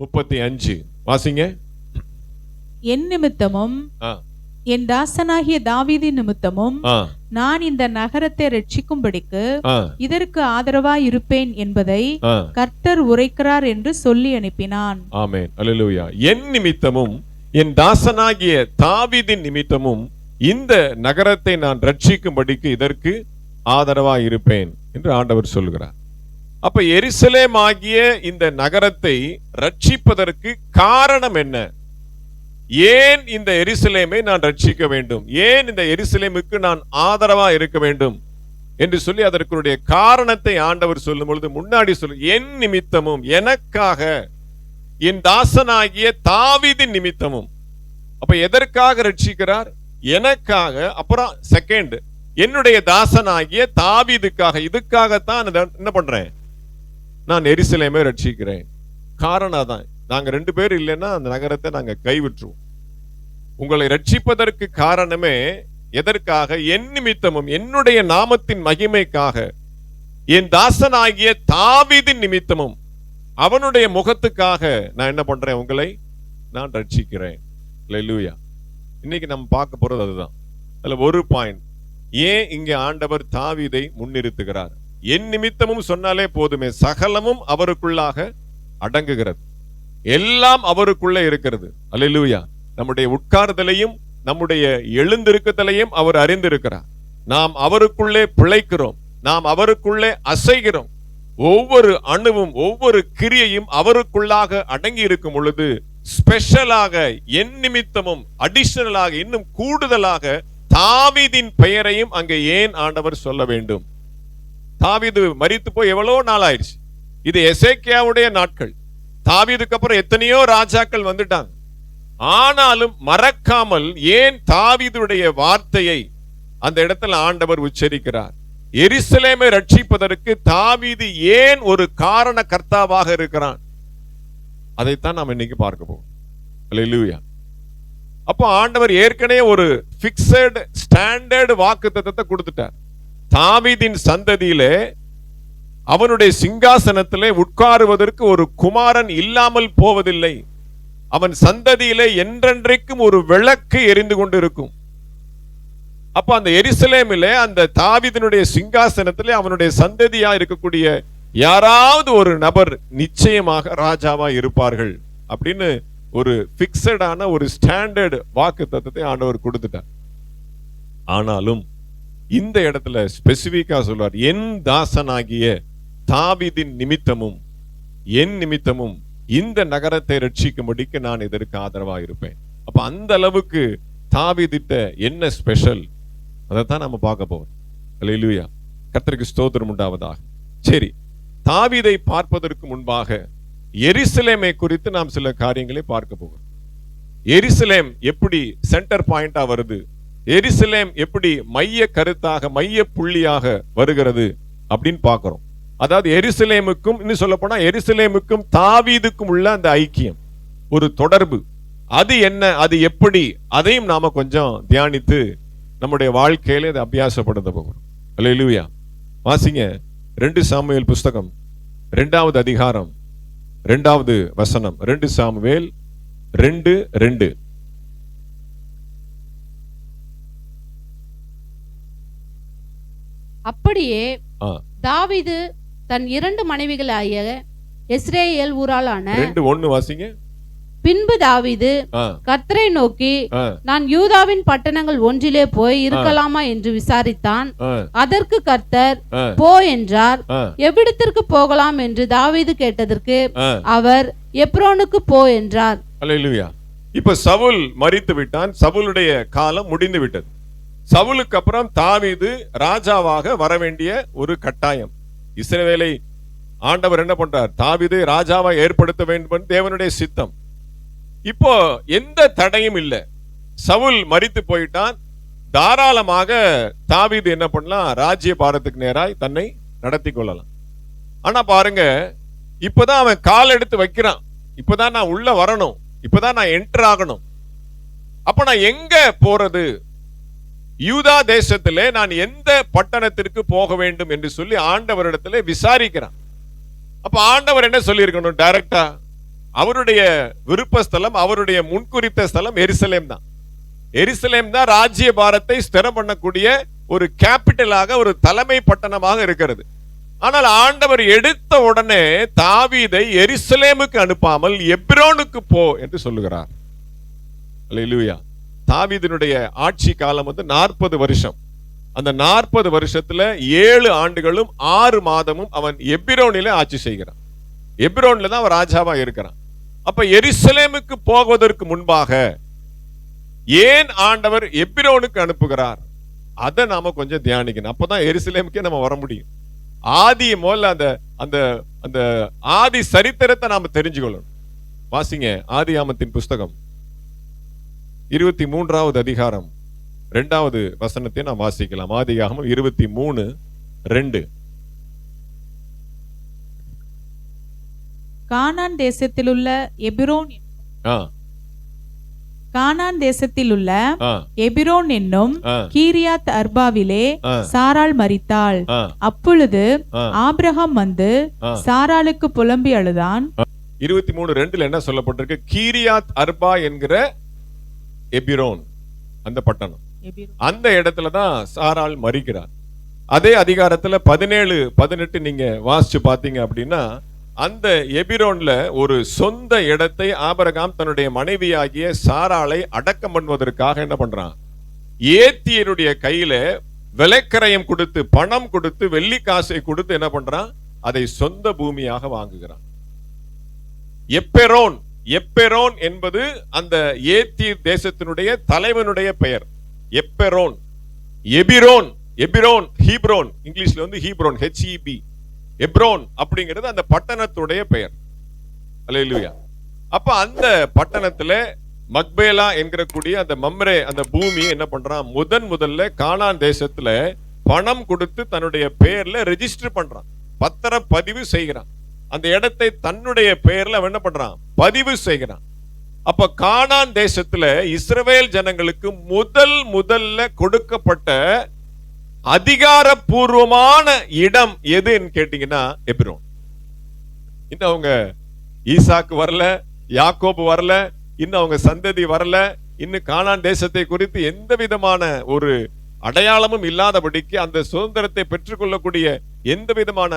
முப்பத்தி அஞ்சு வாசிங்க. என் நிமித்தமும் என் தாசனாகிய தாவீது நிமித்தமும் நான் இந்த நகரத்தை ரட்சிக்கும்படிக்கு இதற்கு ஆதரவாய் இருப்பேன் என்பதை. கர்த்தர் உரைக்கிறார் என்று சொல்லி அனுப்பினான். ஆமென். அல்லேலூயா. என் நிமித்தமும் என் தாசனாகிய தாவீதின் நிமித்தமும் இந்த நகரத்தை நான் ரட்சிக்கும்படிக்கு இதற்கு ஆதரவாய் இருப்பேன் என்று ஆண்டவர் சொல்கிறார். அப்ப எருசலேம் ஆகிய இந்த நகரத்தை ரட்சிப்பதற்கு காரணம் என்ன? ஏன் இந்த எருசலேமை நான் ரட்சிக்க வேண்டும்? ஏன் இந்த எருசலேமுக்கு நான் ஆதரவா இருக்க வேண்டும்? என்று சொல்லி அதற்குடைய காரணத்தை ஆண்டவர் சொல்லும் பொழுது முன்னாடி சொல்லு என் நிமித்தமும் எனக்காக என் தாசனாகிய தாவிதின் நிமித்தமும். அப்ப எதற்காக ரட்சிக்கிறார்? எனக்காக. அப்புறம் செகண்ட் என்னுடைய தாசனாகிய தாவிதுக்காக. இதுக்காகத்தான் என்ன பண்றேன்? நான் எரிசலையுமே ரட்சிக்கிறேன். காரணம் அதான். நாங்கள் ரெண்டு பேர் இல்லைன்னா அந்த நகரத்தை நாங்கள் கைவிட்டுருவோம். உங்களை ரட்சிப்பதற்கு காரணமே எதற்காக? என் நிமித்தமும் என்னுடைய நாமத்தின் மகிமைக்காக. என் தாசனாகிய தாவிதின் நிமித்தமும் அவனுடைய முகத்துக்காக நான் என்ன பண்றேன்? உங்களை நான் ரட்சிக்கிறேன். லெல்லூயா இன்னைக்கு நம்ம பார்க்க போறது அதுதான். அதில் ஒரு பாயிண்ட் ஏன் இங்கே ஆண்டவர் தாவிதை முன்னிறுத்துகிறார்? என் நிமித்தமும் சொன்னாலே போதுமே. சகலமும் அவருக்குள்ளாக அடங்குகிறது. எல்லாம் அவருக்குள்ளே இருக்கிறது. அல்லா நம்முடைய உட்கார்தலையும் நம்முடைய எழுந்திருக்கத்தலையும் அவர் அறிந்திருக்கிறார். நாம் அவருக்குள்ளே பிழைக்கிறோம். நாம் அவருக்குள்ளே அசைகிறோம். ஒவ்வொரு அணுவும் ஒவ்வொரு கிரியையும் அவருக்குள்ளாக அடங்கி இருக்கும் பொழுது ஸ்பெஷலாக என் நிமித்தமும் அடிஷனலாக இன்னும் கூடுதலாக தாவிதின் பெயரையும் அங்கே ஏன் ஆண்டவர் சொல்ல வேண்டும்? தாவீது மறித்து போய் எவ்வளோ நாள் ஆயிடுச்சு இது எசேக்கியாவுடைய நாட்கள். தாவிதுக்கு அப்புறம் எத்தனையோ ராஜாக்கள் வந்துட்டாங்க. ஆனாலும் மறக்காமல் ஏன் தாவிதுடைய வார்த்தையை அந்த இடத்துல ஆண்டவர் உச்சரிக்கிறார்? எரிசலேமை ரட்சிப்பதற்கு தாவீது ஏன் ஒரு காரண கர்த்தாவாக இருக்கிறான்? அதைத்தான் நாம் இன்னைக்கு பார்க்க போவோம் அப்போ ஆண்டவர் ஏற்கனவே ஒரு பிக்சட் ஸ்டாண்டர்டு வாக்கு தத்துவத்தை கொடுத்துட்டார். தாவிதின் சந்ததியிலே அவனுடைய சிங்காசனத்திலே உட்காருவதற்கு ஒரு குமாரன் இல்லாமல் போவதில்லை. அவன் சந்ததியிலே என்றென்றைக்கும் ஒரு விளக்கு எரிந்து கொண்டிருக்கும். அப்ப அந்த எருசலேமிலே அந்த தாவீதினுடைய சிங்காசனத்திலே அவனுடைய சந்ததியா இருக்கக்கூடிய யாராவது ஒரு நபர் நிச்சயமாக ராஜாவா இருப்பார்கள் அப்படின்னு ஒரு பிக்சடான ஒரு ஸ்டாண்டர்டு வாக்கு தத்துவத்தை ஆண்டவர் கொடுத்துட்டார். ஆனாலும் இந்த இடத்துல ஸ்பெசிபிக்கா சொல்வார் என் தாசனாகிய தாவிதின் நிமித்தமும் என் நிமித்தமும் இந்த நகரத்தை ரட்சிக்கும்படிக்கு நான் இதற்கு ஆதரவா இருப்பேன் அப்போ அந்த அளவுக்கு தாவிதிட்ட என்ன ஸ்பெஷல் அதைத்தான் நம்ம பார்க்க போறோம். இல்லையா கர்த்தருக்கு ஸ்தோத்திரம் உண்டாவதாக. சரி தாவீதை பார்ப்பதற்கு முன்பாக எரிசலேமை குறித்து நாம் சில காரியங்களை பார்க்க போகிறோம். எரிசலேம் எப்படி சென்டர் பாயிண்டா வருது? எரிசலேம் எப்படி மைய கருத்தாக மைய புள்ளியாக வருகிறது அப்படின்னு பார்க்குறோம். அதாவது எரிசலேமுக்கும் இன்னும் சொல்ல போனா தாவீதுக்கும் உள்ள அந்த ஐக்கியம் ஒரு தொடர்பு. அது என்ன அது எப்படி அதையும் நாம கொஞ்சம் தியானித்து நம்முடைய வாழ்க்கையில இதை அபியாசப்படுத்த போகிறோம். அல்லேலூயா. வாசிங்க ரெண்டு சாமுவேல் புஸ்தகம் ரெண்டாவது அதிகாரம் ரெண்டாவது வசனம் ரெண்டு சாமுவேல் ரெண்டு ரெண்டு. அப்படியே தாவீது தன் இரண்டு மனைவிகளாகிய எஸ்ரேல் ஊராளான ரெண்டு ஒண்ணு வாசிங்க. பின்பு தாவீது கர்த்தரை நோக்கி நான் யூதாவின் பட்டணங்கள் ஒன்றிலே போய் இருக்கலாமா? என்று விசாரித்தான். அதற்கு கர்த்தர் போ என்றார். எவ்விடத்திற்கு போகலாம்? என்று தாவீது கேட்டதற்கு. அவர் எப்ரோனுக்கு போ என்றார். இப்ப சவுல் மரித்து விட்டான் சவுலுடைய காலம் முடிந்து விட்டது சவுலுக்கு அப்புறம் தாவீது ராஜாவாக வர வேண்டிய ஒரு கட்டாயம். இஸ்ரவேலை ஆண்டவர் என்ன பண்றார்? தாவிதை ராஜாவை ஏற்படுத்த வேண்டும் என்று தேவனுடைய சித்தம். இப்போ எந்த தடையும் இல்லை. சவுல் மறித்து போயிட்டான். தாராளமாக தாவீது என்ன பண்ணலாம்? ராஜ்ய பாரத்துக்கு நேராய் தன்னை நடத்தி கொள்ளலாம். ஆனா பாருங்க இப்பதான் அவன் கால் எடுத்து வைக்கிறான். இப்பதான் நான் உள்ள வரணும். இப்பதான் நான் என்டர் ஆகணும். அப்ப நான் எங்க போறது? யூதா தேசத்திலே நான் எந்த பட்டணத்திற்கு போக வேண்டும் என்று சொல்லி ஆண்டவரிடத்துல விசாரிக்கிறான். அப்ப ஆண்டவர் என்ன சொல்லியிருக்கணும்? டைரக்டா அவருடைய விருப்ப ஸ்தலம் அவருடைய முன்குறித்த ஸ்தலம் எரிசலேம் தான். எரிசலேம் தான் ராஜ்ய பாரத்தை ஸ்திரம் பண்ணக்கூடிய ஒரு கேபிட்டலாக ஒரு தலைமை பட்டணமாக இருக்கிறது. ஆனால் ஆண்டவர் எடுத்த உடனே தாவீதை எரிசலேமுக்கு அனுப்பாமல் எப்ரோனுக்கு போ என்று சொல்லுகிறார். அல்லேலூயா தாவிதனுடைய ஆட்சி காலம் வந்து நாற்பது வருஷம். அந்த நாற்பது வருஷத்துல ஏழு ஆண்டுகளும் ஆறு மாதமும் அவன் எபிரோனில ஆட்சி செய்கிறான். எபிரோன்ல தான் அவன் ராஜாவா இருக்கிறான். அப்ப எருசலேமுக்கு போவதற்கு முன்பாக ஏன் ஆண்டவர் எபிரோனுக்கு அனுப்புகிறார்? அதை நாம கொஞ்சம் தியானிக்கணும். அப்பதான் எருசலேமுக்கே நம்ம வர முடியும். ஆதி முதல்ல அந்த அந்த அந்த ஆதி சரித்திரத்தை நாம தெரிஞ்சுக்கொள்ளணும். வாசிங்க ஆதி ஆமத்தின் புஸ்தகம். இருபத்தி மூன்றாவது அதிகாரம். ரெண்டாவது வசனத்தை நாம் வாசிக்கலாம். ஆதியாகமம் இருபத்தி மூணு ரெண்டு. கானான் தேசத்திலுள்ள எபிரோன் ஆ. கானான் தேசத்திலுள்ள ஆ. எபிரோன் என்னும் கீரியாத் அர்பாவிலே சாராள் மரித்தாள். ஆ. அப்பொழுது ஆ. ஆபிரகாம் வந்து. சாராளுக்கு புலம்பி அழுதான். இருபத்தி மூணு ரெண்டுல என்ன சொல்லப்பட்டிருக்கு? கீரியாத் அர்பா என்கிற எபிரோன் அந்த பட்டணம். அந்த இடத்துல தான் சாராள் மறிக்கிறார் அதே அதிகாரத்துல பதினேழு பதினெட்டு நீங்க வாசிச்சு பாத்தீங்க அப்படின்னா அந்த எபிரோன்ல ஒரு சொந்த இடத்தை ஆபரகாம் தன்னுடைய மனைவியாகிய சாராளை அடக்கம் பண்ணுவதற்காக என்ன பண்றான்? ஏத்தியருடைய கையில விலைக்கரையம் கொடுத்து பணம் கொடுத்து வெள்ளி காசை கொடுத்து என்ன பண்றான்? அதை சொந்த பூமியாக வாங்குகிறான். எப்பெரோன் எப்பெரோன் என்பது அந்த ஏத்தீர் தேசத்தினுடைய தலைவனுடைய பெயர். எப்பெரோன். எபிரோன். எபிரோன் ஹீப்ரோன். இங்கிலீஷ்ல வந்து ஹீப்ரோன் ஹெச்இபி எப்ரோன் அப்படிங்கிறது அந்த பட்டணத்துடைய பெயர். அலையிலுயா அப்ப அந்த பட்டணத்துல மக்பேலா என்கிற கூடிய அந்த மம்ரே அந்த பூமி என்ன பண்றான்? முதன் முதல்ல கானான் தேசத்துல பணம் கொடுத்து தன்னுடைய பெயர்ல ரெஜிஸ்டர் பண்றான். பத்திர பதிவு செய்கிறான். அந்த இடத்தை தன்னுடைய பெயர்ல அவன் என்ன பண்றான்? பதிவு செய்கிறான். அப்ப கானான் தேசத்துல இஸ்ரவேல் ஜனங்களுக்கு முதல் முதல்ல கொடுக்கப்பட்ட அதிகாரப்பூர்வமான இடம் எதுன்னு கேட்டீங்கன்னா எப்ரோன். இன்னும் அவங்க ஈசாக்கு வரல யாக்கோபு வரல இன்னும் அவங்க சந்ததி வரல இன்னும் கானான் தேசத்தை குறித்து எந்த விதமான ஒரு அடையாளமும் இல்லாதபடிக்கு அந்த சுதந்திரத்தை பெற்றுக்கொள்ளக்கூடிய எந்த விதமான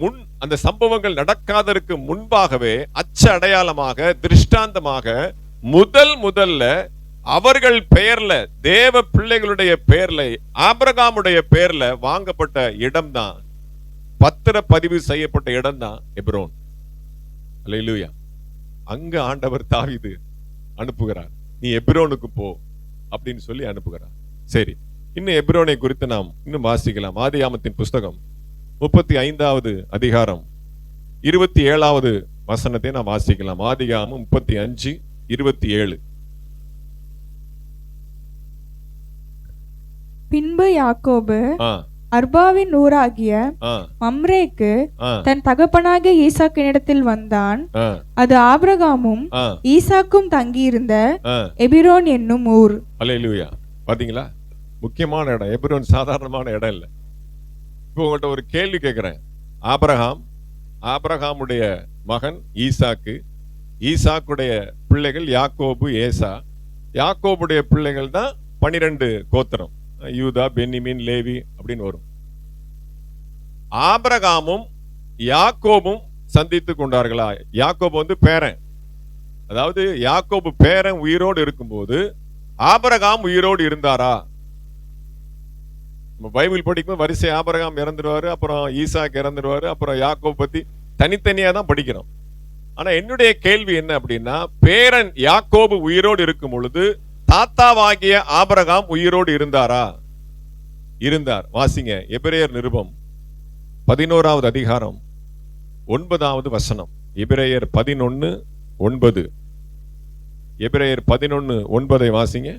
முன் அந்த சம்பவங்கள் நடக்காததற்கு முன்பாகவே அச்ச அடையாளமாக திருஷ்டாந்தமாக முதல் முதல்ல அவர்கள் பெயர்ல தேவ பிள்ளைகளுடைய பெயர்ல ஆபிரகாமுடைய பெயர்ல வாங்கப்பட்ட இடம்தான். பத்திர பதிவு செய்யப்பட்ட இடம்தான் எப்ரோன். அல்லேலூயா. அங்க ஆண்டவர் தாவிது அனுப்புகிறார். நீ எப்ரோனுக்கு போ அப்படின்னு சொல்லி அனுப்புகிறார். சரி இன்னும் எப்ரோனை குறித்து நாம் இன்னும் வாசிக்கலாம். ஆதியாமத்தின் புஸ்தகம் முப்பத்தி ஐந்தாவது அதிகாரம். இருபத்தி ஏழாவது வசனத்தை நாம் வாசிக்கலாம். ஆதிகாமம் முப்பத்தி அஞ்சு இருபத்தி ஏழு. பின்பு யாக்கோபு அர்பாவின் ஊராகிய மம்ரேக்கு தன் தகப்பனாகிய ஈசாக்கினிடத்தில் வந்தான். அது ஆபிரகாமும் ஈசாக்கும் தங்கியிருந்த எபிரோன் என்னும் ஊர். அல்லேலூயா. பாத்தீங்களா? முக்கியமான இடம். எப்ரோன் சாதாரணமான இடம் இல்லை. இப்போ உங்கள்கிட்ட ஒரு கேள்வி கேட்குறேன் ஆபரகாம் ஆபிரகாமுடைய மகன் ஈசாக்கு ஈசாக்குடைய பிள்ளைகள் யாக்கோபு ஏசா. யாக்கோபுடைய பிள்ளைகள் தான் பனிரெண்டு கோத்திரம். யூதா பென்னிமின் லேவி அப்படின்னு வரும். ஆபிரகாமும் யாக்கோபும் சந்தித்து கொண்டார்களா? யாக்கோபு வந்து பேரன். அதாவது யாக்கோபு பேரன் உயிரோடு இருக்கும்போது ஆபரகாம் உயிரோடு இருந்தாரா? நம்ம பைபிள் படிக்கும்போது வரிசை ஆபரகாம் இறந்துடுவார் அப்புறம் ஈசாக் இறந்துடுவாரு அப்புறம் யாக்கோ பற்றி தனித்தனியாக தான் படிக்கிறோம். ஆனால் என்னுடைய கேள்வி என்ன அப்படின்னா பேரன் யாக்கோபு உயிரோடு இருக்கும் பொழுது தாத்தாவாகிய ஆபரகாம் உயிரோடு இருந்தாரா? இருந்தார். வாசிங்க எபிரேயர் நிருபம் பதினோராவது அதிகாரம் ஒன்பதாவது வசனம். எபிரேயர் பதினொன்று ஒன்பது. எபிரேயர் பதினொன்று ஒன்பதை வாசிங்க.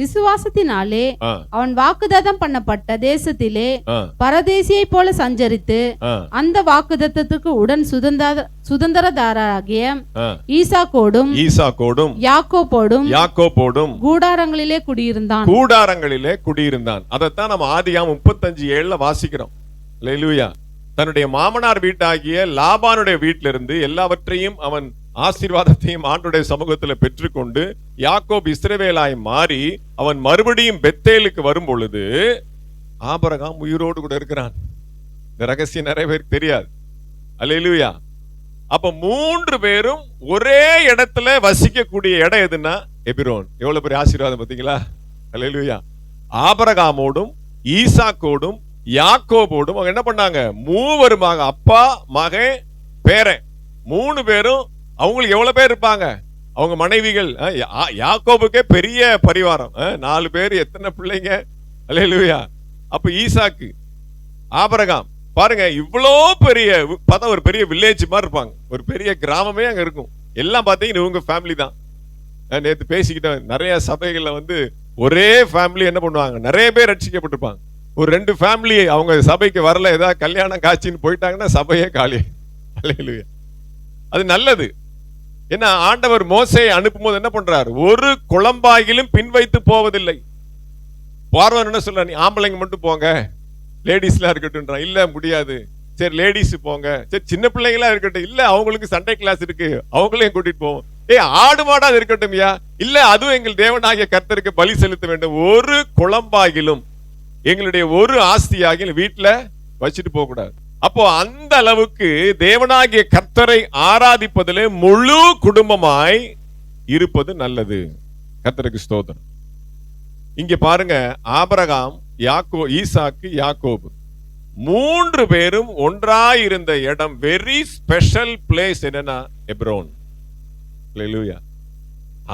விசுவாசத்தினாலே அவன் வாக்குதத்தம் பண்ணப்பட்ட தேசத்திலே ஆ, பரதேசியைப் போல சஞ்சரித்து அந்த வாக்குதத்தத்துக்கு உடன் சுதந்திர சுதந்திரதாராகிய ஆ. ஈசாக்கோடும் ஈசாக்கோடும் யாக்கோப்போடும் யாக்கோப்போடும் கூடாரங்களிலே குடியிருந்தான். கூடாரங்களிலே குடியிருந்தான். அதைத்தான் நம்ம ஆதியாம் முப்பத்தஞ்சு ஏழுல வாசிக்கிறோம். லெலுயா தன்னுடைய மாமனார் வீட்டாகிய லாபானுடைய வீட்டிலிருந்து எல்லாவற்றையும் அவன் ஆசீர்வாதத்தையும் ஆண்டுடைய சமூகத்துல பெற்றுக்கொண்டு யாக்கோப் இஸ்ரவேலாய் மாறி அவன் மறுபடியும் பெத்தேலுக்கு வரும் பொழுது ஆபரகாம் உயிரோடு கூட இருக்கிறான். இந்த ரகசியம் நிறைய பேருக்கு தெரியாது. அல்லா அப்ப மூன்று பேரும் ஒரே இடத்துல வசிக்கக்கூடிய இடம் எதுன்னா எபிரோன். எவ்வளவு பெரிய ஆசீர்வாதம் பார்த்தீங்களா? அல்லா ஆபரகாமோடும் ஈசாக்கோடும் யாக்கோபோடும் அவங்க என்ன பண்ணாங்க? மூவருமாக அப்பா மகன் பேரன். மூணு பேரும் அவங்களுக்கு எவ்வளோ பேர் இருப்பாங்க? அவங்க மனைவிகள் யா- யாக்கோபுக்கே பெரிய பரிவாரம். நாலு பேர் எத்தனை பிள்ளைங்க? அலையலுவியா அப்போ ஈசாக்கு ஆபரகாம் பாருங்க இவ்வளோ பெரிய பார்த்தா ஒரு பெரிய வில்லேஜ் மாதிரி இருப்பாங்க. ஒரு பெரிய கிராமமே அங்கே இருக்கும். எல்லாம் பார்த்தீங்கன்னா இவங்க ஃபேமிலி தான். நேற்று பேசிக்கிட்டேன் நிறைய சபைகளில் வந்து ஒரே ஃபேமிலி என்ன பண்ணுவாங்க? நிறைய பேர் ரட்சிக்கப்பட்டிருப்பாங்க. ஒரு ரெண்டு ஃபேமிலி அவங்க சபைக்கு வரல ஏதாவது கல்யாணம் காட்சின்னு போயிட்டாங்கன்னா சபையே காலி. அலையலுவியா அது நல்லது. என்ன ஆண்டவர் மோசையை அனுப்பும் போது என்ன பண்றாரு? ஒரு குழம்பாகிலும் பின் வைத்து போவதில்லை. பார்வன் என்ன சொல்ற நீ ஆம்பளைங்க மட்டும் போங்க. லேடிஸ்லாம் இருக்கட்டும் இல்ல முடியாது. சரி லேடிஸ் போங்க. சரி சின்ன பிள்ளைங்களா இருக்கட்டும். இல்ல அவங்களுக்கு சண்டே கிளாஸ் இருக்கு. அவங்களையும் கூட்டிட்டு போவோம். ஏய் ஆடு மாடா இருக்கட்டும்யா இல்ல அதுவும் எங்கள் தேவனாகிய கர்த்தருக்கு பலி செலுத்த வேண்டும். ஒரு குழம்பாகிலும் எங்களுடைய ஒரு ஆஸ்தியாகிலும் வீட்டுல வச்சுட்டு போக கூடாது அப்போ அந்த அளவுக்கு தேவனாகிய கர்த்தரை ஆராதிப்பதிலே முழு குடும்பமாய் இருப்பது நல்லது. கர்த்தருக்கு ஸ்தோதனம் இங்க பாருங்க ஆபரகாம் யாக்கோ ஈசாக்கு யாக்கோபு. மூன்று பேரும் ஒன்றாயிருந்த இடம் வெரி ஸ்பெஷல் பிளேஸ் என்னன்னா எப்ரோன். லூயா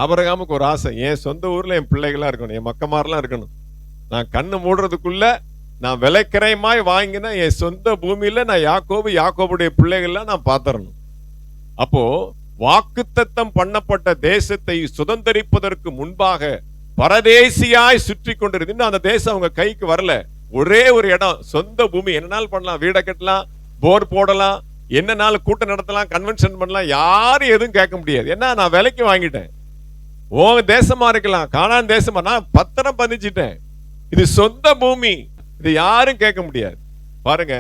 ஆபரகாமுக்கு ஒரு ஆசை என் சொந்த ஊர்ல என் பிள்ளைகளா இருக்கணும் என் மக்கமாரெல்லாம் இருக்கணும். நான் கண்ணு மூடுறதுக்குள்ள நான் விலைக்கிரயமாய் வாங்கின என் சொந்த பூமியில் நான் யாக்கோபு யாக்கோபுடைய பிள்ளைகள்லாம் நான் பார்த்துடணும். அப்போ வாக்குத்தத்தம் பண்ணப்பட்ட தேசத்தை சுதந்தரிப்பதற்கு முன்பாக பரதேசியாய் சுற்றி கொண்டிருந்து அந்த தேசம் அவங்க கைக்கு வரல. ஒரே ஒரு இடம் சொந்த பூமி. என்னனாலும் பண்ணலாம்? வீடை கட்டலாம் போர் போடலாம் என்னனாலும் கூட்டம் நடத்தலாம் கன்வென்ஷன் பண்ணலாம் யாரும் எதுவும் கேட்க முடியாது. ஏன்னா நான் விலைக்கு வாங்கிட்டேன். ஓ தேசமா இருக்கலாம். காணான் தேசமா நான் பத்திரம் பதிச்சிட்டேன் இது சொந்த பூமி. இதை யாரும் கேட்க முடியாது. பாருங்க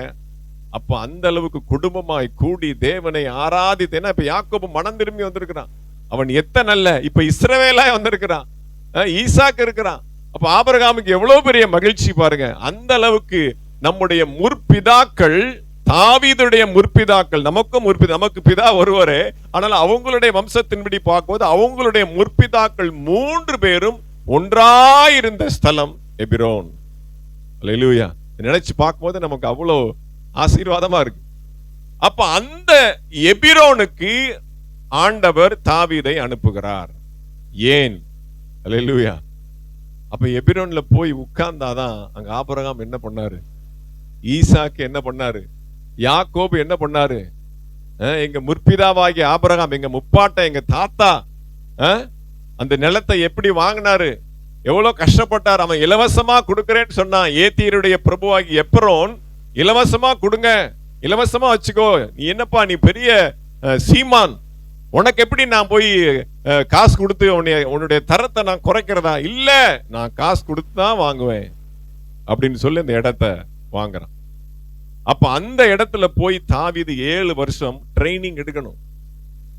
அப்போ அந்த அளவுக்கு குடும்பமாய் கூடி தேவனை ஆராதித்தேன்னா இப்ப யாக்கோபு மனம் திரும்பி வந்திருக்கிறான். அவன் எத்தனை நல்ல இப்ப இஸ்ரவேலாய் வந்திருக்கிறான். ஈசாக்கு இருக்கிறான். அப்ப ஆபரகாமுக்கு எவ்வளவு பெரிய மகிழ்ச்சி பாருங்க. அந்த அளவுக்கு நம்முடைய முற்பிதாக்கள் தாவீதுடைய முற்பிதாக்கள் நமக்கும் முற்பிதா நமக்கு பிதா ஒருவரே ஆனால் அவங்களுடைய வம்சத்தின்படி பார்க்கும்போது அவங்களுடைய முற்பிதாக்கள் மூன்று பேரும் ஒன்றாயிருந்த ஸ்தலம் எபிரோன். லெலுயா நினைச்சு பார்க்கும்போது நமக்கு அவ்வளோ ஆசீர்வாதமா இருக்கு. அப்ப அந்த எபிரோனுக்கு ஆண்டவர் தாவீதை அனுப்புகிறார். ஏன்? லெலுயா அப்ப எபிரோன்ல போய் உட்கார்ந்தாதான் அங்க ஆபரகாம் என்ன பண்ணாரு? ஈசாக்கு என்ன பண்ணாரு? யாக்கோபு என்ன பண்ணாரு? அஹ், எங்க முற்பிதாவாகிய ஆபரகாம் எங்க முப்பாட்டை எங்க தாத்தா அந்த நிலத்தை எப்படி வாங்கினாரு? எவ்வளவு கஷ்டப்பட்டார் அவன் இலவசமா கொடுக்குறேன்னு சொன்னான் ஏத்தியருடைய பிரபுவாகி எப்பரோன் இலவசமா கொடுங்க இலவசமா வச்சுக்கோ நீ என்னப்பா நீ பெரிய அஹ், சீமான் உனக்கு எப்படி நான் போய் காசு கொடுத்து உன்னைய உன்னுடைய தரத்தை நான் குறைக்கிறதா? இல்ல நான் காசு கொடுத்து தான் வாங்குவேன் அப்படின்னு சொல்லி இந்த இடத்த வாங்குறான். அப்ப அந்த இடத்துல போய் தாவிது ஏழு வருஷம் ட்ரைனிங் எடுக்கணும்.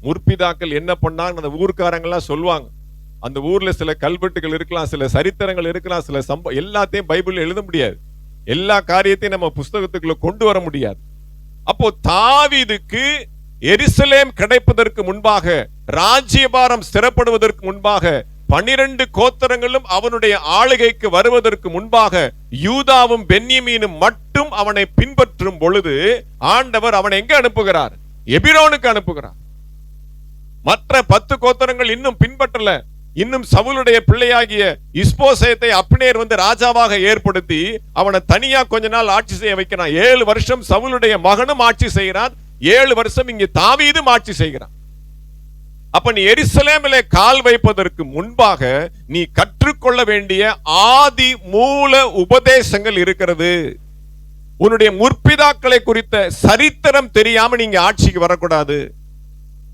முற்பிதாக்கள் என்ன பண்ணாங்க அந்த ஊர்க்காரங்கெல்லாம் சொல்லுவாங்க. அந்த ஊர்ல சில கல்வெட்டுகள் இருக்கலாம் சில சரித்திரங்கள் இருக்கலாம் சில சம்ப எல்லாத்தையும் பைபிள் எழுத முடியாது. எல்லா காரியத்தையும் நம்ம புஸ்தகத்துக்குள்ள கொண்டு வர முடியாது. அப்போ தாவிதுக்கு எரிசலேம் கிடைப்பதற்கு முன்பாக ராஜ்யபாரம் சிறப்படுவதற்கு முன்பாக பனிரெண்டு கோத்தரங்களும் அவனுடைய ஆளுகைக்கு வருவதற்கு முன்பாக யூதாவும் பென்யமீனும் மட்டும் அவனை பின்பற்றும் பொழுது ஆண்டவர் அவனை எங்க அனுப்புகிறார்? எபிரோனுக்கு அனுப்புகிறார். மற்ற பத்து கோத்தரங்கள் இன்னும் பின்பற்றல. இன்னும் சவுளுடைய பிள்ளையாகிய இஸ்போசயத்தை அப்னேர் வந்து ராஜாவாக ஏற்படுத்தி அவனை தனியா கொஞ்ச நாள் ஆட்சி செய்ய வைக்கிறான். ஏழு வருஷம் சவுளுடைய மகனும் ஆட்சி செய்கிறான். ஏழு வருஷம் இங்கே தாவீதும் ஆட்சி செய்கிறான். அப்ப நீ எருசலேமிலே கால் வைப்பதற்கு முன்பாக நீ கற்றுக்கொள்ள வேண்டிய ஆதி மூல உபதேசங்கள் இருக்கிறது. உன்னுடைய முற்பிதாக்களை குறித்த சரித்திரம் தெரியாம நீங்க ஆட்சிக்கு வரக்கூடாது.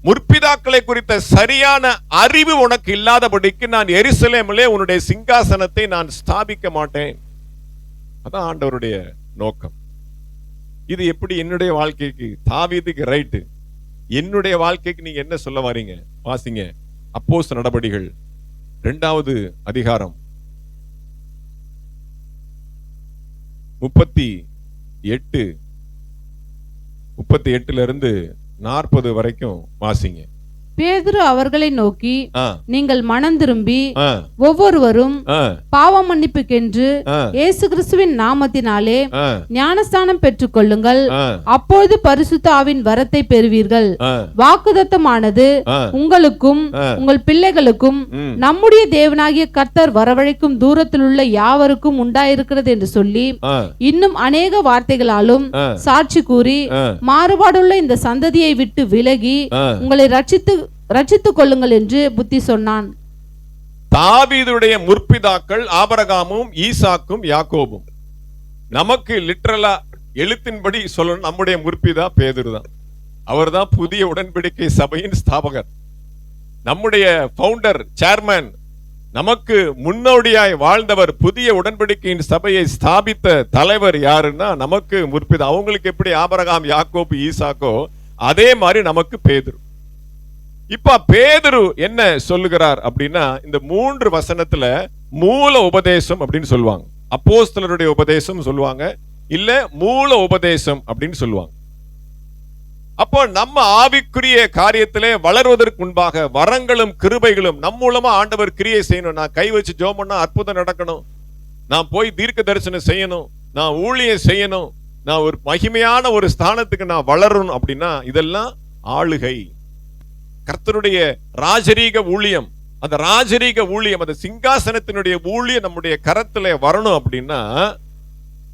முற்பிதாக்களை குறித்த சரியான அறிவு உனக்கு இல்லாதபடிக்கு நான் எரிசலேமிலே உன்னுடைய சிங்காசனத்தை நான் ஸ்தாபிக்க மாட்டேன். அதான் ஆண்டவருடைய நோக்கம். இது எப்படி என்னுடைய வாழ்க்கைக்கு? தாவீதுக்கு ரைட்டு என்னுடைய வாழ்க்கைக்கு நீங்க என்ன சொல்ல வரீங்க? வாசிங்க. அப்போஸ் நடபடிகள் இரண்டாவது அதிகாரம். முப்பத்தி எட்டு. முப்பத்தி எட்டுல இருந்து நாற்பது வரைக்கும் வாசிங்க. பேதுரு அவர்களை நோக்கி நீங்கள் மனம் திரும்பி ஒவ்வொருவரும் பாவ மன்னிப்புக்கென்று இயேசு கிறிஸ்துவின் நாமத்தினாலே ஞானஸ்தானம் பெற்றுக்கொள்ளுங்கள். அப்பொழுது பரிசுத்த ஆவின் வரத்தை பெறுவீர்கள். வாக்குதத்தமானது உங்களுக்கும். உங்கள் பிள்ளைகளுக்கும் நம்முடைய தேவனாகிய கர்த்தர் வரவழைக்கும் தூரத்தில் உள்ள யாவருக்கும் உண்டாயிருக்கிறது என்று சொல்லி இன்னும் அநேக வார்த்தைகளாலும். சாட்சி கூறி மாறுபாடுள்ள இந்த சந்ததியை விட்டு விலகி உங்களை ரட்சித்து ரட்சித்துக் கொள்ளுங்கள் என்று புத்தி சொன்னான். தாவீதுடைய முற்பிதாக்கள் ஆபரகாமும் ஈசாக்கும் யாக்கோபும். நமக்கு லிட்ரலா எழுத்தின்படி சொல்லணும் நம்முடைய முற்பிதா பேதுரு தான். அவர்தான் புதிய உடன்படிக்கை சபையின் ஸ்தாபகர். நம்முடைய பவுண்டர் சேர்மன் நமக்கு முன்னோடியாய் வாழ்ந்தவர் புதிய உடன்படிக்கையின் சபையை ஸ்தாபித்த தலைவர் யாருன்னா நமக்கு முற்பிதா. அவங்களுக்கு எப்படி ஆபரகாம் யாக்கோபு ஈசாக்கோ அதே மாதிரி நமக்கு பேதுரு. இப்ப பேதுரு என்ன சொல்லுகிறார் அப்படின்னா இந்த மூன்று வசனத்துல மூல உபதேசம் அப்படின்னு சொல்லுவாங்க. அப்போஸ்தலருடைய உபதேசம் சொல்லுவாங்க இல்ல மூல உபதேசம் அப்படின்னு சொல்லுவாங்க. அப்போ நம்ம ஆவிக்குரிய காரியத்திலே வளர்வதற்கு முன்பாக வரங்களும் கிருபைகளும் நம் மூலமா ஆண்டவர் கிரியை செய்யணும். நான் கை வச்சு ஜோம் பண்ணா அற்புதம் நடக்கணும். நான் போய் தீர்க்க தரிசனம் செய்யணும். நான் ஊழியம் செய்யணும். நான் ஒரு மகிமையான ஒரு ஸ்தானத்துக்கு நான் வளரணும் அப்படின்னா இதெல்லாம் ஆளுகை. கர்த்தருடைய ராஜரீக ஊழியம் அந்த ராஜரீக ஊழியம் அந்த சிங்காசனத்தினுடைய ஊழியம் நம்முடைய கரத்துல வரணும் அப்படின்னா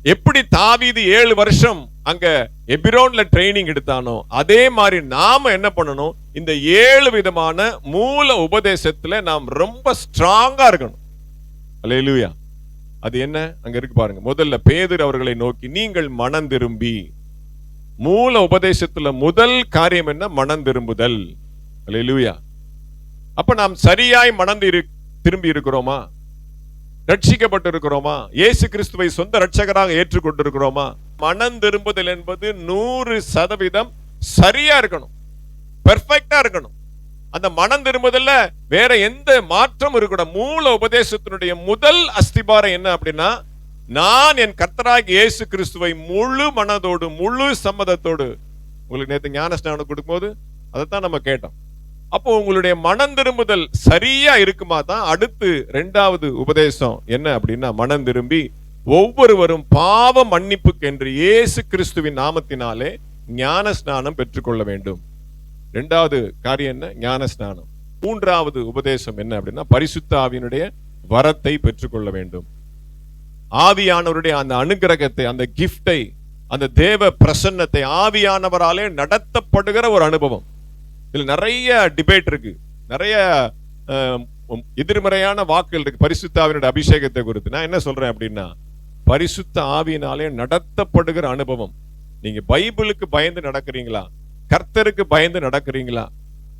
எப்படி தாவீது ஏழு வருஷம் அங்க எபிரோன்ல ட்ரைனிங் எடுத்தானோ அதே மாதிரி நாம என்ன பண்ணணும்? இந்த ஏழு விதமான மூல உபதேசத்துல நாம் ரொம்ப ஸ்ட்ராங்கா இருக்கணும். அலையிலுயா அது என்ன? அங்க இருக்கு பாருங்க. முதல்ல பேதர் அவர்களை நோக்கி நீங்கள் மனம் திரும்பி மூல உபதேசத்துல முதல் காரியம் என்ன? மனம் திரும்புதல் லூயா அப்ப நாம் சரியாய் மணந்து திரும்பி இருக்கிறோமா? ரட்சிக்கப்பட்டு இருக்கிறோமா இயேசு கிறிஸ்துவை சொந்த ரட்சகராக ஏற்றுக்கொண்டிருக்கிறோமா? மனம் திரும்புதல் என்பது நூறு சதவீதம் சரியா இருக்கணும். பெர்ஃபெக்டா இருக்கணும். அந்த மனம் திரும்புதல்ல வேற எந்த மாற்றம் இருக்கணும் மூல உபதேசத்தினுடைய முதல் அஸ்திபாரம் என்ன அப்படின்னா நான் என் கர்த்தராக இயேசு கிறிஸ்துவை முழு மனதோடு முழு சம்மதத்தோடு உங்களுக்கு நேத்து ஞானஸ்நானம் கொடுக்கும்போது அதைத்தான் நம்ம கேட்டோம். அப்போ உங்களுடைய மனம் திரும்புதல் சரியா இருக்குமா தான் அடுத்து ரெண்டாவது உபதேசம் என்ன அப்படின்னா மனம் திரும்பி ஒவ்வொருவரும் பாவ மன்னிப்புக்கு என்று இயேசு கிறிஸ்துவின் நாமத்தினாலே ஞான ஸ்நானம் பெற்றுக்கொள்ள வேண்டும். ரெண்டாவது காரியம் என்ன? ஞான ஸ்நானம் மூன்றாவது உபதேசம் என்ன அப்படின்னா பரிசுத்தாவினுடைய வரத்தை பெற்றுக்கொள்ள வேண்டும். ஆவியானவருடைய அந்த அனுகிரகத்தை அந்த கிஃப்டை அந்த தேவ பிரசன்னத்தை ஆவியானவராலே நடத்தப்படுகிற ஒரு அனுபவம். இதில் நிறைய டிபேட் இருக்கு. நிறைய எதிர்மறையான வாக்குகள் இருக்கு. பரிசுத்தாவியனுடைய அபிஷேகத்தை குறித்து. நான் என்ன சொல்றேன் அப்படின்னா பரிசுத்த ஆவியினாலே நடத்தப்படுகிற அனுபவம். நீங்க பைபிளுக்கு பயந்து நடக்கிறீங்களா? கர்த்தருக்கு பயந்து நடக்கிறீங்களா?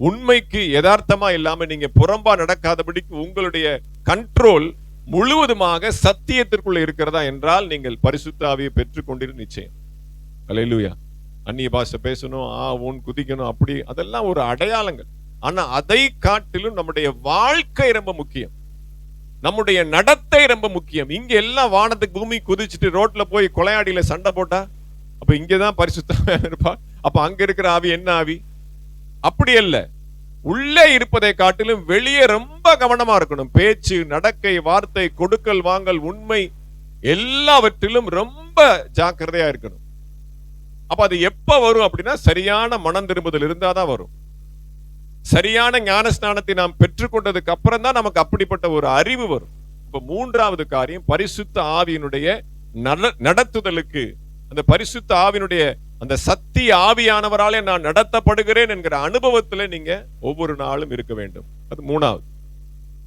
உண்மைக்கு யதார்த்தமா இல்லாம நீங்க புறம்பா நடக்காதபடிக்கு உங்களுடைய கண்ட்ரோல் முழுவதுமாக சத்தியத்திற்குள்ள இருக்கிறதா என்றால் நீங்கள் பரிசுத்த ஆவியை பெற்றுக்கொண்டிரு நிச்சயம். அல்லேலூயா அந்நிய பாஷை பேசணும் ஆ ஊன் குதிக்கணும் அப்படி அதெல்லாம் ஒரு அடையாளங்கள். ஆனா அதை காட்டிலும் நம்முடைய வாழ்க்கை ரொம்ப முக்கியம். நம்முடைய நடத்தை ரொம்ப முக்கியம். இங்க எல்லாம் வானத்துக்கு பூமி குதிச்சுட்டு ரோட்ல போய் கொலையாடியில சண்டை போட்டா அப்ப இங்கதான் பரிசுத்த இருப்பா அப்ப அங்க இருக்கிற ஆவி என்ன ஆவி? அப்படி அல்ல. உள்ளே இருப்பதை காட்டிலும் வெளியே ரொம்ப கவனமா இருக்கணும். பேச்சு நடக்கை வார்த்தை கொடுக்கல் வாங்கல் உண்மை எல்லாவற்றிலும் ரொம்ப ஜாக்கிரதையா இருக்கணும். அப்ப அது எப்ப வரும் அப்படின்னா சரியான மனம் திரும்புதல் இருந்தாதான் வரும். சரியான ஞானஸ்நானத்தை நாம் பெற்றுக்கொண்டதுக்கு அப்புறம் தான் நமக்கு அப்படிப்பட்ட ஒரு அறிவு வரும். இப்ப மூன்றாவது காரியம் பரிசுத்த ஆவியினுடைய நட- நடத்துதலுக்கு அந்த பரிசுத்த ஆவியினுடைய அந்த சக்தி ஆவியானவராலே நான் நடத்தப்படுகிறேன் என்கிற அனுபவத்துல நீங்க ஒவ்வொரு நாளும் இருக்க வேண்டும். அது மூணாவது.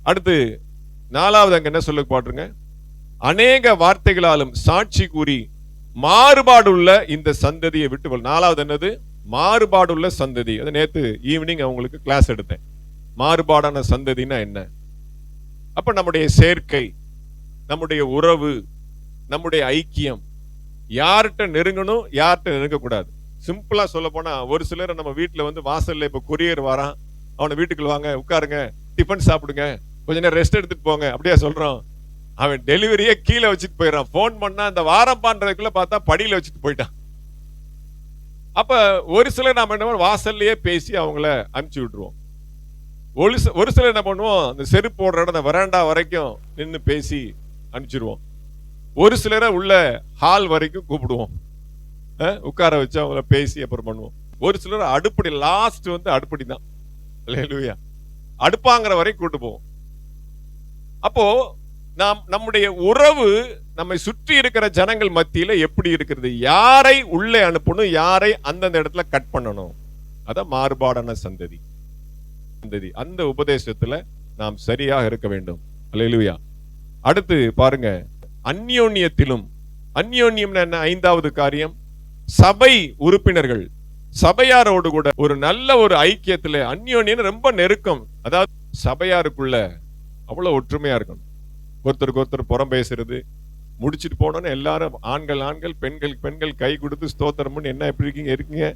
அடுத்து நாலாவது அங்க என்ன சொல்ல பாட்டுருங்க அநேக வார்த்தைகளாலும் சாட்சி கூறி மாறுபாடுள்ள இந்த சந்ததியை விட்டு நாலாவது என்னது? மாறுபாடுள்ள சந்ததி. அது நேற்று ஈவினிங் அவங்களுக்கு கிளாஸ் எடுத்தேன். மாறுபாடான சந்ததினா என்ன? அப்ப நம்முடைய சேர்க்கை நம்முடைய உறவு நம்முடைய ஐக்கியம் யார்கிட்ட நெருங்கணும் யார்கிட்ட நெருங்கக்கூடாது. சிம்பிளா சொல்ல போனா ஒரு சிலர் நம்ம வீட்டில் வந்து வாசல்ல இப்போ கொரியர் வரான். அவனை வீட்டுக்குள்ள வாங்க உட்காருங்க டிஃபன் சாப்பிடுங்க கொஞ்ச நேரம் ரெஸ்ட் எடுத்துட்டு போங்க அப்படியே சொல்கிறோம் அவன் டெலிவரியே கீழே வச்சுட்டு போயிடறான். ஃபோன் பண்ணா அந்த வாரம் பண்றதுக்குள்ள பார்த்தா படியில வச்சுட்டு போயிட்டான். அப்ப ஒரு சிலர் நாம என்ன பண்ணுவோம், வாசல்லையே பேசி அவங்கள அனுப்பிச்சு விட்டுருவோம். ஒரு ஒரு சிலர் என்ன பண்ணுவோம்? அந்த செருப்பு போடுற இடம் அந்த வராண்டா வரைக்கும் நின்று பேசி அனுப்பிச்சிடுவோம் ஒரு சிலரை உள்ள ஹால் வரைக்கும் கூப்பிடுவோம். உட்கார வச்சு அவங்கள பேசி அப்புறம் பண்ணுவோம். ஒரு சிலர் அடுப்படி லாஸ்ட் வந்து அடுப்படி தான். அடுப்பாங்கிற வரைக்கும் கூட்டு போவோம். அப்போ நாம் நம்முடைய உறவு நம்மை சுற்றி இருக்கிற ஜனங்கள் மத்தியில் எப்படி இருக்கிறது? யாரை உள்ளே அனுப்பணும்? யாரை அந்தந்த இடத்துல கட் பண்ணணும்? அதான் மாறுபாடான சந்ததி. சந்ததி. அந்த உபதேசத்துல நாம் சரியாக இருக்க வேண்டும். அல்லேலூயா அடுத்து பாருங்க. அந்யோன்யத்திலும் அந்யோன்யம்னா என்ன? ஐந்தாவது காரியம். சபை உறுப்பினர்கள். சபையாரோடு கூட ஒரு நல்ல ஒரு ஐக்கியத்துல அந்யோன்யம் ரொம்ப நெருக்கம். அதாவது சபையாருக்குள்ள அவ்வளவு ஒற்றுமையா இருக்கணும். ஒருத்தருக்கு ஒருத்தர் புறம் பேசுறது. முடிச்சுட்டு போனோன்னு எல்லாரும் ஆண்கள் ஆண்கள் பெண்கள் பெண்கள் கை கொடுத்து ஸ்தோத்திரம்னு என்ன எப்படி இருக்கீங்க இருக்கீங்க?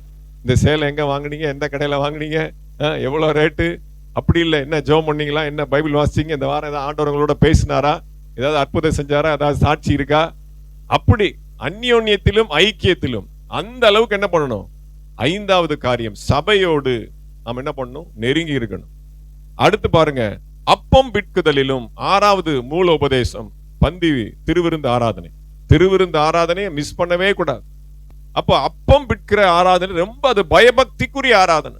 இந்த சேலை எங்கே வாங்குனீங்க? எந்த கடையில் வாங்குனீங்க? எவ்வளோ ரேட்டு அப்படி இல்லை. என்ன ஜோம் பண்ணீங்களா? என்ன பைபிள் வாசிச்சீங்க? இந்த வாரம் ஏதாவது ஆண்டவர்களோட பேசினாரா? ஏதாவது அற்புதம் செஞ்சாரா? ஏதாவது சாட்சி இருக்கா? அப்படி அந்யோன்யத்திலும் ஐக்கியத்திலும் அந்த அளவுக்கு என்ன பண்ணணும்? ஐந்தாவது காரியம் சபையோடு நாம் என்ன பண்ணணும்? நெருங்கி இருக்கணும். அடுத்து பாருங்க அப்பம் பிற்குதலிலும் ஆறாவது மூல உபதேசம் பந்தி திருவிருந்து ஆராதனை. திருவிருந்து ஆராதனையை மிஸ் பண்ணவே கூடாது. அப்போ அப்பம் விற்கிற ஆராதனை ரொம்ப அது பயபக்திக்குரிய ஆராதனை.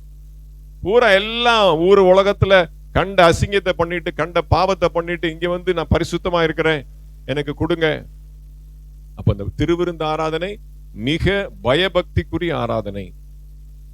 பூரா எல்லாம் ஊர் உலகத்துல கண்ட அசிங்கத்தை பண்ணிட்டு கண்ட பாவத்தை பண்ணிட்டு இங்க வந்து நான் பரிசுத்தமா இருக்கிறேன். எனக்கு கொடுங்க. அப்ப அந்த திருவிருந்து ஆராதனை மிக பயபக்திக்குரிய ஆராதனை.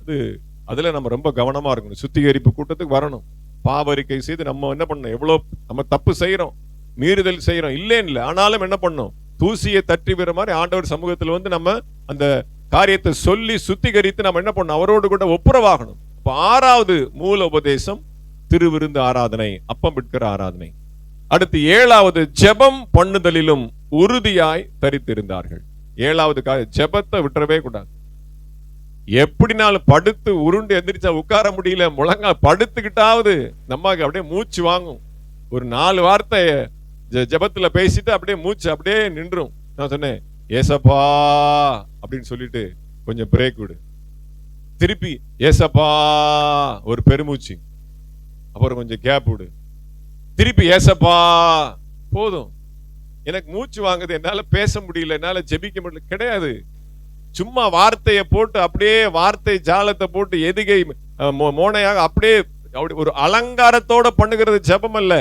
அது அதுல நம்ம ரொம்ப கவனமா இருக்கணும். சுத்திகரிப்பு கூட்டத்துக்கு வரணும். பாவரிக்கை செய்து நம்ம என்ன பண்ணோம் எவ்வளோ நம்ம தப்பு செய்கிறோம் மீறுதல் செய்கிறோம் இல்லைன்னு இல்லை ஆனாலும் என்ன பண்ணணும்? தூசியை தட்டி விடுற மாதிரி ஆண்டவர் சமூகத்தில் வந்து நம்ம அந்த காரியத்தை சொல்லி சுத்திகரித்து நம்ம என்ன பண்ணணும்? அவரோடு கூட ஒப்புரவாகணும். இப்போ ஆறாவது மூல உபதேசம் திருவிருந்து ஆராதனை அப்பம் விற்கிற ஆராதனை. அடுத்து ஏழாவது ஜெபம் பண்ணுதலிலும் உறுதியாய் தரித்திருந்தார்கள். ஏழாவது கா- ஜெபத்தை விட்டுறவே கூடாது. எப்படினாலும் படுத்து உருண்டு எந்திரிச்சா உட்கார முடியல முழங்கா படுத்துக்கிட்டாவது நம்மாக்கு அப்படியே மூச்சு வாங்கும். ஒரு நாலு வார்த்தை ஜெ- பேசிட்டு அப்படியே மூச்சு அப்படியே நின்றும். நான் சொன்னேன் ஏசப்பா அப்படின்னு சொல்லிட்டு கொஞ்சம் பிரேக் விடு. திருப்பி ஏசப்பா ஒரு பெருமூச்சு. அப்புறம் கொஞ்சம் கேப் விடு. திருப்பி ஏசப்பா போதும். எனக்கு மூச்சு வாங்குது என்னால் பேச முடியல என்னால் ஜெபிக்க முடியல கிடையாது. சும்மா வார்த்தையை போட்டு அப்படியே வார்த்தை ஜாலத்தை போட்டு எதுகை மோ- மோனையாக அப்படியே அப்படி ஒரு அலங்காரத்தோட பண்ணுகிறது ஜெபம் அல்ல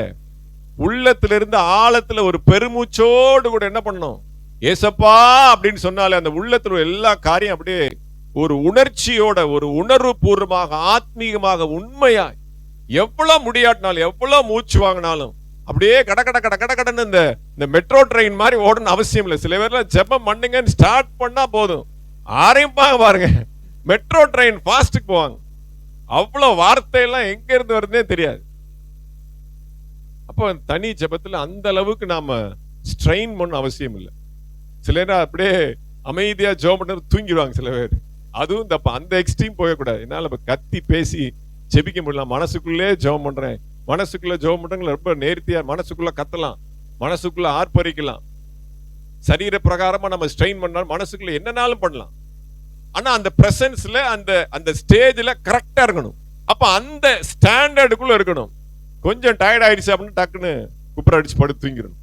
உள்ளத்திலிருந்து ஆழத்துல ஒரு பெருமூச்சோடு கூட என்ன பண்ணும் ஏசப்பா அப்படின்னு சொன்னாலே அந்த உள்ளத்துல எல்லா காரியம் அப்படியே ஒரு உணர்ச்சியோட ஒரு உணர்வு பூர்வமாக ஆத்மீகமாக உண்மையாய். எவ்வளவு முடியாட்டினாலும் எவ்வளவு மூச்சு வாங்கினாலும் அப்படியே கட கட கட கட கடன்னு இந்த இந்த மெட்ரோ ட்ரெயின் மாதிரி ஓடணும் அவசியம் இல்லை. சில பேர்லாம் ஜெபம் பண்ணுங்கன்னு ஸ்டார்ட் பண்ணா போதும். ஆரம்பிப்பாங்க பாருங்க. மெட்ரோ ட்ரெயின் ஃபாஸ்ட்டுக்கு போவாங்க. அவ்வளோ வார்த்தையெல்லாம் எங்கேருந்து வருதுன்னே தெரியாது. அப்போ தனி ஜபத்தில் அந்த அளவுக்கு நாம் ஸ்ட்ரெயின் பண்ண அவசியம் இல்லை. சில நேரம் அப்படியே அமைதியாக ஜோ பண்ணது தூங்கிடுவாங்க சில பேர். அதுவும் தப்பு அந்த எக்ஸ்ட்ரீம் போயக்கூடாது என்னால் இப்போ கத்தி பேசி ஜெபிக்க முடியல. மனசுக்குள்ளே ஜெபம் பண்ணுறேன் மனசுக்குள்ளே ஜெபம் பண்றவங்க ரொம்ப நேர்த்தியாக மனசுக்குள்ளே கத்தலாம். மனசுக்குள்ளே ஆர்ப்பரிக்கலாம். சரீர பிரகாரமாக நம்ம ஸ்ட்ரெயின் பண்ணாலும் மனசுக்குள்ள என்னனாலும் பண்ணலாம். ஆனால் அந்த ப்ரெசன்ஸில் அந்த அந்த ஸ்டேஜில் கரெக்டாக இருக்கணும். அப்போ அந்த ஸ்டாண்டர்டுக்குள்ளே இருக்கணும். கொஞ்சம் டயர்ட் ஆயிடுச்சு அப்படின்னு டக்குன்னு குப்பரை அடிச்சு படுத்து தூங்கிடணும்.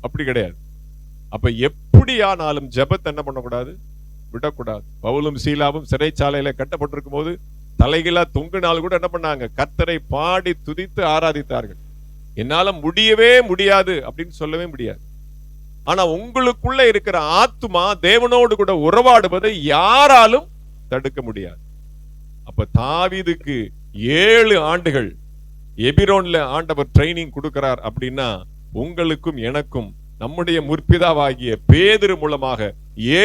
அப்படி கிடையாது. அப்போ எப்படி ஆனாலும் என்ன பண்ணக்கூடாது? விடக்கூடாது. பவுலும் சீலாவும் சிறைச்சாலையில் கட்டப்பட்டிருக்கும் போது தலைகளாக தொங்குனால் கூட என்ன பண்ணாங்க? கத்தரை பாடி துதித்து ஆராதித்தார்கள். என்னால் முடியவே முடியாது அப்படின்னு சொல்லவே முடியாது. ஆனா உங்களுக்குள்ள இருக்கிற ஆத்மா தேவனோடு கூட உறவாடுவதை யாராலும் தடுக்க முடியாது. அப்ப தாவிதுக்கு ஏழு ஆண்டுகள் எபிரோன்ல ஆண்டவர் ட்ரைனிங் கொடுக்கிறார் அப்படின்னா உங்களுக்கும் எனக்கும் நம்முடைய முற்பிதாவாகிய பேதிரு மூலமாக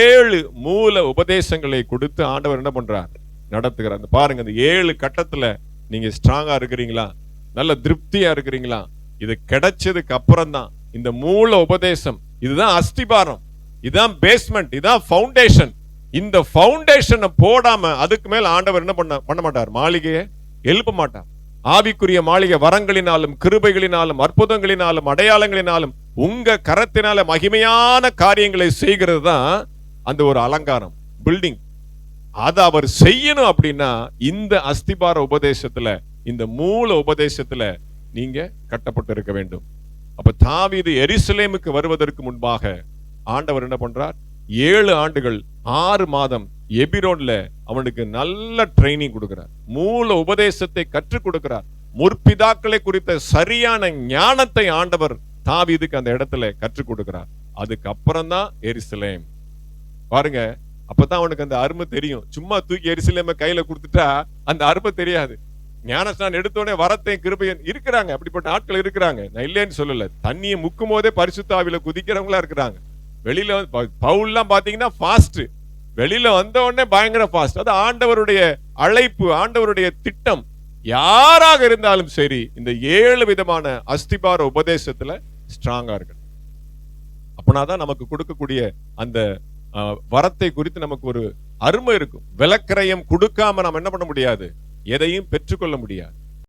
ஏழு மூல உபதேசங்களை கொடுத்து ஆண்டவர் என்ன பண்றார்? நடத்துகிறார். அந்த பாருங்க அந்த ஏழு கட்டத்துல நீங்க ஸ்ட்ராங்கா இருக்கிறீங்களா? நல்ல திருப்தியா இருக்கிறீங்களா? இது கிடைச்சதுக்கு அப்புறம் தான் இந்த மூல உபதேசம் இதுதான் அஸ்திபாரம். இதுதான் பேஸ்மெண்ட் இதுதான் ஃபவுண்டேஷன் இந்த ஃபவுண்டேஷனை போடாம அதுக்கு மேல ஆண்டவர் என்ன பண்ண பண்ண மாட்டார்? மாளிகையை எழுப்ப மாட்டார். ஆவிக்குரிய மாளிகை வரங்களினாலும் கிருபைகளினாலும் அற்புதங்களினாலும் அடையாளங்களினாலும் உங்க கரத்தினால மகிமையான காரியங்களை செய்கிறது தான் அந்த ஒரு அலங்காரம் பில்டிங் அதை அவர் செய்யணும் அப்படின்னா இந்த அஸ்திபார உபதேசத்துல இந்த மூல உபதேசத்துல நீங்க கட்டப்பட்டு இருக்க வேண்டும். அப்ப தாவீது எரிசலேமுக்கு வருவதற்கு முன்பாக ஆண்டவர் என்ன பண்றார்? ஏழு ஆண்டுகள் ஆறு மாதம் எபிரோன்ல அவனுக்கு நல்ல ட்ரைனிங் கொடுக்கிறார். மூல உபதேசத்தை கற்றுக் கொடுக்கிறார். முற்பிதாக்களை குறித்த சரியான ஞானத்தை ஆண்டவர் தாவீதுக்கு அந்த இடத்துல கற்றுக் கொடுக்கிறார். அதுக்கப்புறம் தான் எரிசலேம். பாருங்க அப்பதான் அவனுக்கு அந்த அருமை தெரியும். சும்மா தூக்கி எரிசலேம கையில கொடுத்துட்டா அந்த அருமை தெரியாது. ஞானஸ்நானம் எடுத்தோடனே வரத்தையும் கிருபையும் இருக்கிறாங்க. அப்படிப்பட்ட ஆட்கள் இருக்கிறாங்க. நான் இல்லைன்னு சொல்லல. தண்ணியை முக்கும் போதே பரிசுத்தாவில குதிக்கிறவங்களா இருக்கிறாங்க. வெளியில வந்து பவுல்லாம் பாத்தீங்கன்னா ஃபாஸ்ட் வெளியில வந்த உடனே பயங்கர ஃபாஸ்ட் அது ஆண்டவருடைய அழைப்பு ஆண்டவருடைய திட்டம். யாராக இருந்தாலும் சரி இந்த ஏழு விதமான அஸ்திபார உபதேசத்துல ஸ்ட்ராங்கா இருக்கணும். அப்படின்னாதான் நமக்கு கொடுக்கக்கூடிய அந்த வரத்தை குறித்து நமக்கு ஒரு அருமை இருக்கும். விலக்கிரயம் கொடுக்காம நம்ம என்ன பண்ண முடியாது? எதையும் பெற்றுக்கொள்ள முடியாது.